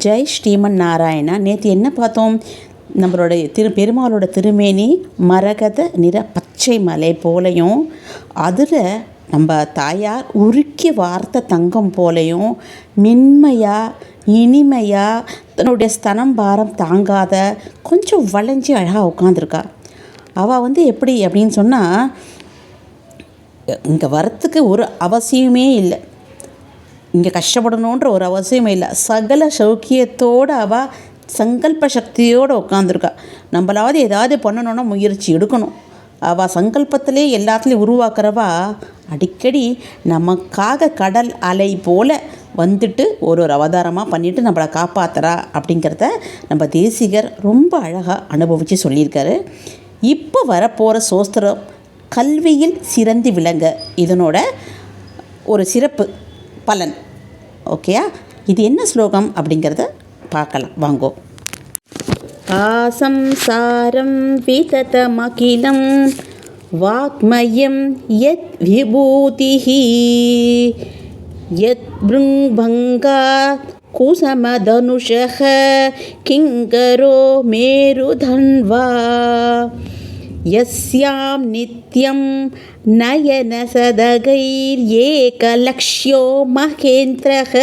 ஜெய் ஸ்ரீமன் நாராயணா. நேற்று என்ன பார்த்தோம்? நம்மளோட திரு பெருமாளோட திருமேனி மரகத நிற பச்சை மலை போலையும் அதில் நம்ம தாயார் உருக்கி வார்த்த தங்கம் போலையும் மென்மையாக இனிமையாக தன்னுடைய ஸ்தனம் பாரம் தாங்காத கொஞ்சம் வளைஞ்சி அழகாக உட்காந்துருக்கா அவள் வந்து எப்படி அப்படின்னு சொன்னால் இங்கே வரத்துக்கு ஒரு அவசியமே இல்லை. இங்கே கஷ்டப்படணுன்ற ஒரு அவசியம் இல்லை. சகல சௌக்கியத்தோடு அவள் சங்கல்ப சக்தியோடு உட்காந்துருக்கா நம்மளாவது ஏதாவது பண்ணணும்னா முயற்சி எடுக்கணும். அவள் சங்கல்பத்திலே எல்லாத்துலேயும் உருவாக்குறவா அடிக்கடி நமக்காக கடல் அலை போல் வந்துட்டு ஒரு ஒரு அவதாரமாக பண்ணிவிட்டு நம்மளை காப்பாற்றுறா அப்படிங்கிறத நம்ம தேசிகர் ரொம்ப அழகாக அனுபவித்து சொல்லியிருக்காரு. இப்போ வரப்போகிற சோஸ்திரம் கல்வியில் சிறந்து விளங்க. இதனோட ஒரு சிறப்பு. பலன். ஓகேயா இது என்ன ஸ்லோகம் அப்படிங்கிறத பார்க்கலாம். வாங்கோ. ஆசம்சாரம் விததமகிலம் வாக்மயம் யத் விபூதி யத் பிருங்பங்கா குசமதனுஷः கிங்கரோ மேருதன்வா. यस्यां नित्यं नयनसदगैर्येकलक्ष्यो महेन्द्रः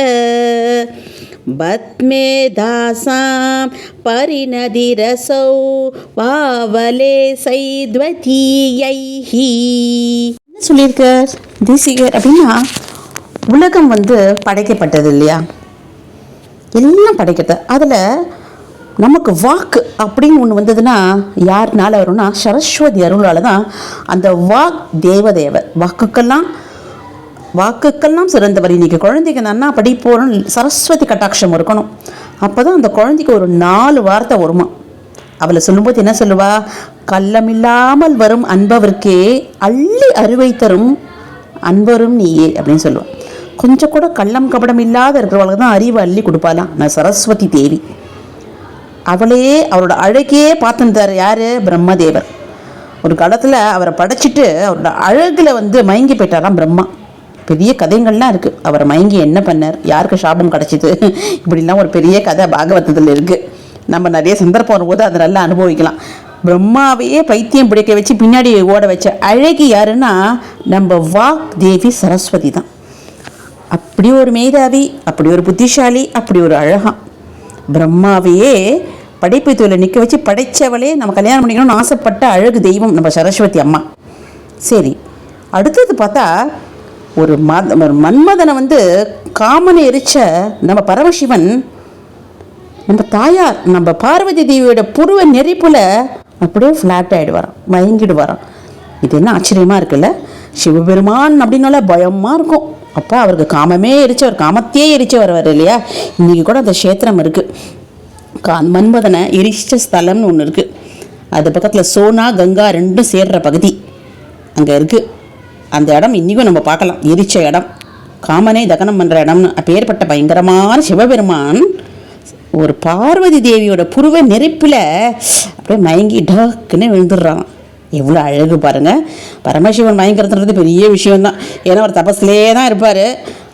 बद्मेदासां परिणदिरसौ वावले सैद्वतीयैः சொல்லியிருக்கார் தேசிகர் அப்படின்னா உலகம் வந்து படைக்கப்பட்டது இல்லையா எல்லாம் படைக்கிறது அதில் நமக்கு வாக்கு அப்படின்னு ஒன்று வந்ததுன்னா யாருனால வரும்னா சரஸ்வதி அருளால் தான் அந்த வாக் தேவதேவர். வாக்குக்கெல்லாம் வாக்குக்கெல்லாம் சிறந்தவர். இன்றைக்கி குழந்தைக்கு நன்னா படிப்போம் சரஸ்வதி கட்டாட்சம் இருக்கணும். அப்போ தான் அந்த குழந்தைக்கு ஒரு நாலு வார்த்தை வருமா? அவளை சொல்லும்போது என்ன சொல்லுவா? கள்ளமில்லாமல் வரும் அன்பவர்க்கே அள்ளி அறுவை தரும் அன்பரும் நீயே அப்படின்னு சொல்லுவாள் கொஞ்சம் கூட கள்ளம் கபடம் இல்லாத இருக்கிறவளுக்கு தான் அறிவு அள்ளி கொடுப்பாளாம். நான் சரஸ்வதி தேவி. அவளையே அவரோட அழகையே பார்த்துருந்தார் யார்? பிரம்மதேவர். ஒரு காலத்தில் அவரை படைச்சிட்டு அவரோட அழகில் வந்து மயங்கி போயிட்டாராம் பிரம்மா. பெரிய கதைங்கள்லாம் இருக்குது அவரை மயங்கி என்ன பண்ணார்? யாருக்கு சாபம் கிடச்சிது? இப்படிலாம் ஒரு பெரிய கதை பாகவதத்தில் இருக்குது நம்ம நிறைய சந்தர்ப்பம் வரும்போது அதை நல்லா அனுபவிக்கலாம். பிரம்மாவையே பைத்தியம் பிடிக்க வச்சு பின்னாடி ஓட வச்ச அழகி யாருன்னா நம்ம வாக் தேவி சரஸ்வதி தான். அப்படி ஒரு மேதாவி அப்படி ஒரு புத்திசாலி அப்படி ஒரு அழகாம் பிரம்மாவையே படைப்பு தொழிலை நிற்க வச்சு படைச்சவளே நம்ம கல்யாணம் பண்ணிக்கணும்னு ஆசைப்பட்ட அழகு தெய்வம் நம்ம சரஸ்வதி அம்மா. சரி அடுத்தது பார்த்தா ஒரு மத ஒரு மன்மதனை வந்து காமனை எரிச்ச நம்ம பரமசிவன் நம்ம தாயார் நம்ம பார்வதி தேவியோட புருவ நெறிப்புல அப்படியே ஃப்ளாட் ஆகிடுவாராம் மயங்கிடுவாராம். இது என்ன ஆச்சரியமாக இருக்குல்ல? சிவபெருமான் அப்படின்னால பயமாக இருக்கும். அப்போ அவருக்கு காமமே எரிச்சவர் காமத்தையே எரிச்சவர் வர இல்லையா? இன்றைக்கி கூட அந்த க்ஷேத்திரம் இருக்குது கா மன்மதனை எரிச்ச ஸ்தலம்னு ஒன்று இருக்குது அது பக்கத்தில் சோனா கங்கா ரெண்டும் சேர்ற பகுதி. அங்கே இருக்குது அந்த இடம் இன்றைக்கும் நம்ம பார்க்கலாம். எரிச்ச இடம். காமனே தகனம் பண்ணுற இடம்னு. அப்பேற்பட்ட பயங்கரமான சிவபெருமான் ஒரு பார்வதி தேவியோட புருவ நெருப்பில் அப்படியே மயங்கி டக்குன்னு விழுந்துடுறான். எவ்வளோ அழகு பாருங்கள் பரமசிவன் மயங்கிறதுன்றது பெரிய விஷயம்தான். ஏன்னா அவர் தபஸ்லேயே தான் இருப்பார்.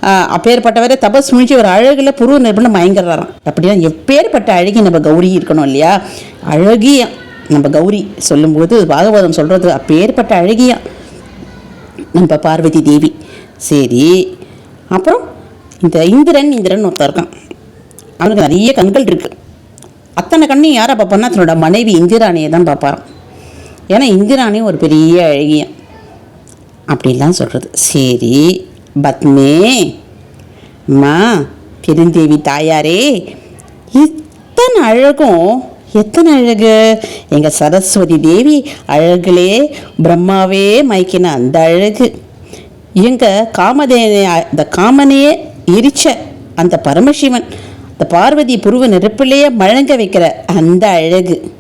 அப்பேற்பட்டவரை தபஸ் முடிஞ்சு ஒரு அழகில் புருவ நெருப்பில் மயங்கிறாராம் அப்படின்னா எப்பேற்பட்ட அழகி நம்ம கௌரி இருக்கணும் இல்லையா? அழகியம் நம்ம கௌரி சொல்லும்போது பாகவதம் சொல்கிறது அப்பேற்பட்ட அழகியா நம்ம பார்வதி தேவி. சரி அப்புறம் இந்த இந்திரன் இந்திரன் ஒருத்தர் இருக்கான். அவனுக்கு நிறைய கண்கள் இருக்குது அத்தனை கண்ணையும் யாரை பார்ப்பான்னா தன்னோட மனைவி இந்திராணியை தான் பார்ப்பான் ஏன்னா இந்திராணி ஒரு பெரிய அழகியம் அப்படிலாம் சொல்கிறது சரி பத்மே. அம்மா பெருந்தேவி தாயாரே இத்தனை அழகும் எத்தனை அழகு. எங்கள் சரஸ்வதி தேவி அழகுலே பிரம்மாவே மயக்கின அந்த அழகு. எங்கள் காமதே இந்த காமனையே எரிச்ச அந்த பரமசிவன் இந்த பார்வதி புருவ நெருப்பிலேயே மழங்க வைக்கிற அந்த அழகு.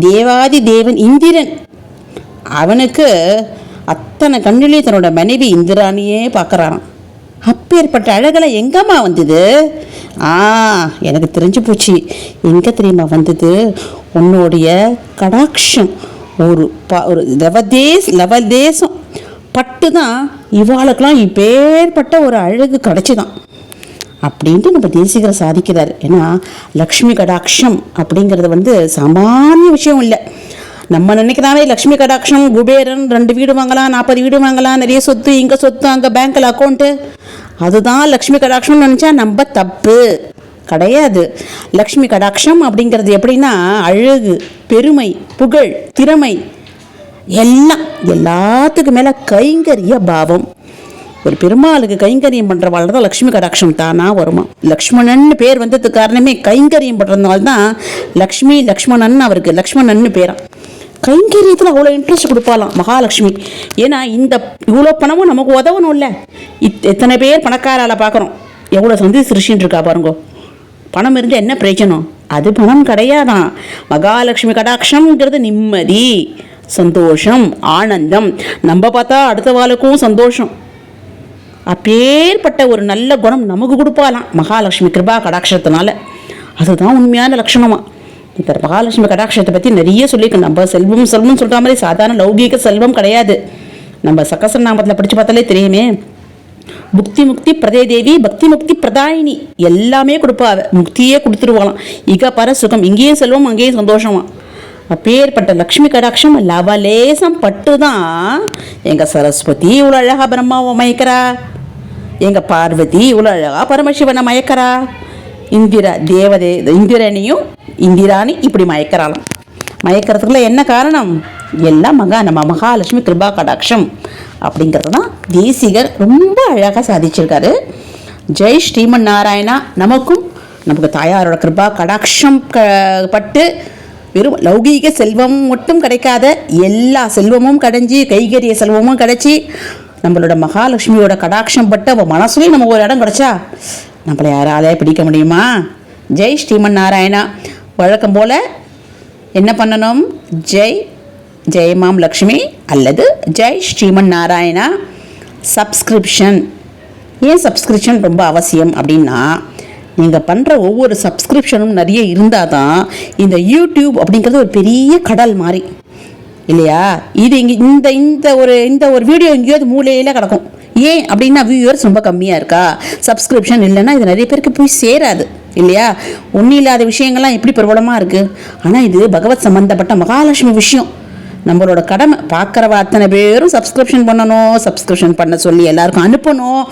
தேவாதி தேவன் இந்திரன். அவனுக்கு அத்தனை கண்ணிலையும் தன்னோட மனைவி இந்திராணியே பார்க்குறான் அப்பேற்பட்ட அழகெல்லாம் எங்கம்மா வந்தது? ஆ எனக்கு தெரிஞ்சு போச்சு. எங்கே தெரியுமா வந்தது? உன்னுடைய கடாட்சம். ஒரு ப ஒரு லவதேஸ் லவதேசம் பட்டு தான் இவாளுக்கெல்லாம் இப்பேற்பட்ட ஒரு அழகு கிடச்சிதான். அப்படின்ட்டு நம்ம தேசிகர் சாதிக்கிறார். ஏன்னா லக்ஷ்மி கடாட்சம் அப்படிங்கிறது வந்து சாமானிய விஷயம் இல்லை. நம்ம நினைக்கிறாவே லக்ஷ்மி கடாட்சம் குபேரன் ரெண்டு வீடு வாங்கலாம் நாற்பது வீடு வாங்கலாம் நிறைய சொத்து இங்கே சொத்து அங்கே பேங்க்கில் அக்கௌண்ட்டு அதுதான் லக்ஷ்மி கடாட்சம்னு நினச்சா நம்ம தப்பு. கிடையாது. லக்ஷ்மி கடாட்சம் அப்படிங்கிறது எப்படின்னா அழகு பெருமை புகழ் திறமை. எல்லாம் எல்லாத்துக்கு மேலே கைங்கரிய பாவம். ஒரு பெருமாளுக்கு கைங்கரியம் பண்ணுறவாள் தான் லக்ஷ்மி கடாட்சம் தானா வருமா? லக்ஷ்மணன் பேர் வந்ததுக்கு காரணமே கைங்கரியம் பண்ணுறதுனால தான் லக்ஷ்மி லக்ஷ்மணன் அவருக்கு லக்ஷ்மணன் பேரான் கைங்கரியத்தில் அவ்வளோ இன்ட்ரெஸ்ட் கொடுப்பாலாம் மகாலட்சுமி. ஏன்னா இந்த இவ்வளோ பணமும் நமக்கு உதவணும்ல. இத் எத்தனை பேர் பணக்காரால் பார்க்குறோம் எவ்வளோ சந்தி சிருஷ்டின்னு இருக்கா பாருங்கோ. பணம் இருந்து என்ன பிரயோஜனம்? அது பணம் கிடையாதான். மகாலட்சுமி கடாட்சம்ங்கிறது நிம்மதி சந்தோஷம் ஆனந்தம். நம்ம பார்த்தா அடுத்த வாளுக்கும் சந்தோஷம். அப்பேற்பட்ட ஒரு நல்ல குணம் நமக்கு கொடுப்பாலாம் மகாலட்சுமி கிருபா கடாட்சத்தினால. அதுதான் உண்மையான லட்சணமாக இப்போ மகாலட்சுமி கடாட்சத்தை பற்றி நிறைய சொல்லியிருக்கேன் நம்ம செல்வம் செல்வம் சொல்கிற மாதிரி சாதாரண லௌகீக செல்வம் கிடையாது. நம்ம சக்கசநாமத்தில் படித்து பார்த்தாலே தெரியுமே. புக்தி முக்தி பிரதே தேவி பக்தி முக்தி பிரதாயினி எல்லாமே கொடுப்பா முக்தியே கொடுத்துருவாளாம். இக பர சுகம். இங்கேயும் செல்வம் அங்கேயும் சந்தோஷமா. அப்பேற்பட்ட லக்ஷ்மி கடாட்சம் லவலேசம் பட்டு தான் எங்கள் சரஸ்வதி இவ்வளோ அழகா பிரம்மாவை மயக்கிறா. எங்கள் பார்வதி இவ்வளோ அழகா பரமசிவனை மயக்கிறா. இந்திரா தேவதே இந்திரனையும் இந்திராணி இப்படி மயக்கிறாளாம். மயக்கிறதுக்குள்ள என்ன காரணம்? எல்லாம் மகா நம்ம மகாலட்சுமி கிருபா கடாட்சம் அப்படிங்கிறது தான் தேசிகர் ரொம்ப அழகாக சாதிச்சிருக்காரு. ஜெய் ஸ்ரீமன் நாராயணா நமக்கும் நமக்கு தாயாரோட கிருபா கடாட்சம் க பட்டு வெறும் லௌகீக செல்வம் மட்டும் கிடைக்காத எல்லா செல்வமும் கிடைஞ்சி கைகரிய செல்வமும் கிடைச்சி நம்மளோட மகாலட்சுமியோட கடாட்சம் பட்டு அவள் மனசுலேயும் நம்ம ஒரு இடம் கிடைச்சா நம்மளை யாராலே பிடிக்க முடியுமா? ஜெய் ஸ்ரீமன் நாராயணா. வழக்கம் போல் என்ன பண்ணணும்? ஜெய் ஜெயமாம் லக்ஷ்மி அல்லது ஜெய் ஸ்ரீமன் நாராயணா. சப்ஸ்கிரிப்ஷன் ஏன் சப்ஸ்கிரிப்ஷன் ரொம்ப அவசியம் அப்படின்னா நீங்கள் பண்ணுற ஒவ்வொரு சப்ஸ்கிரிப்ஷனும் நிறைய இருந்தால் தான் இந்த யூடியூப் அப்படிங்கிறது ஒரு பெரிய கடல் மாதிரி இல்லையா? இது இங்கே இந்த இந்த ஒரு இந்த ஒரு வீடியோ எங்கேயாவது மூலையில் கிடக்கும். ஏன் அப்படின்னா வியூவர்ஸ் ரொம்ப கம்மியாக இருக்கா? சப்ஸ்கிரிப்ஷன் இல்லைன்னா இது நிறைய பேருக்கு போய் சேராது இல்லையா? ஒன்றும் இல்லாத விஷயங்கள்லாம் எப்படி பிரபலமாக இருக்குது ஆனால் இது பகவத் சம்மந்தப்பட்ட மகாலட்சுமி விஷயம். நம்மளோட கடமை பார்க்குறவ அத்தனை பேரும் சப்ஸ்கிரிப்ஷன் பண்ணணும் சப்ஸ்கிரிப்ஷன் பண்ண சொல்லி எல்லாருக்கும் அனுப்பணும்.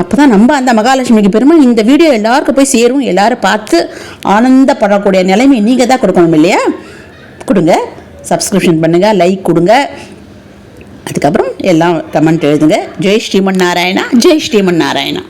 அப்போ தான் நம்ம அந்த மகாலட்சுமிக்கு பெருமை இந்த வீடியோ எல்லாருக்கும் போய் சேரும் எல்லாரும் பார்த்து ஆனந்தப்படக்கூடிய நிலைமை நீங்கள் தான் கொடுக்கணும் இல்லையா? கொடுங்க. சப்ஸ்கிரிப்ஷன் பண்ணுங்கள் லைக் கொடுங்க. அதுக்கப்புறம் எல்லாம் கமெண்ட் எழுதுங்க. ஜெய் ஸ்ரீமன் நாராயணா ஜெய் ஸ்ரீமன் நாராயணா.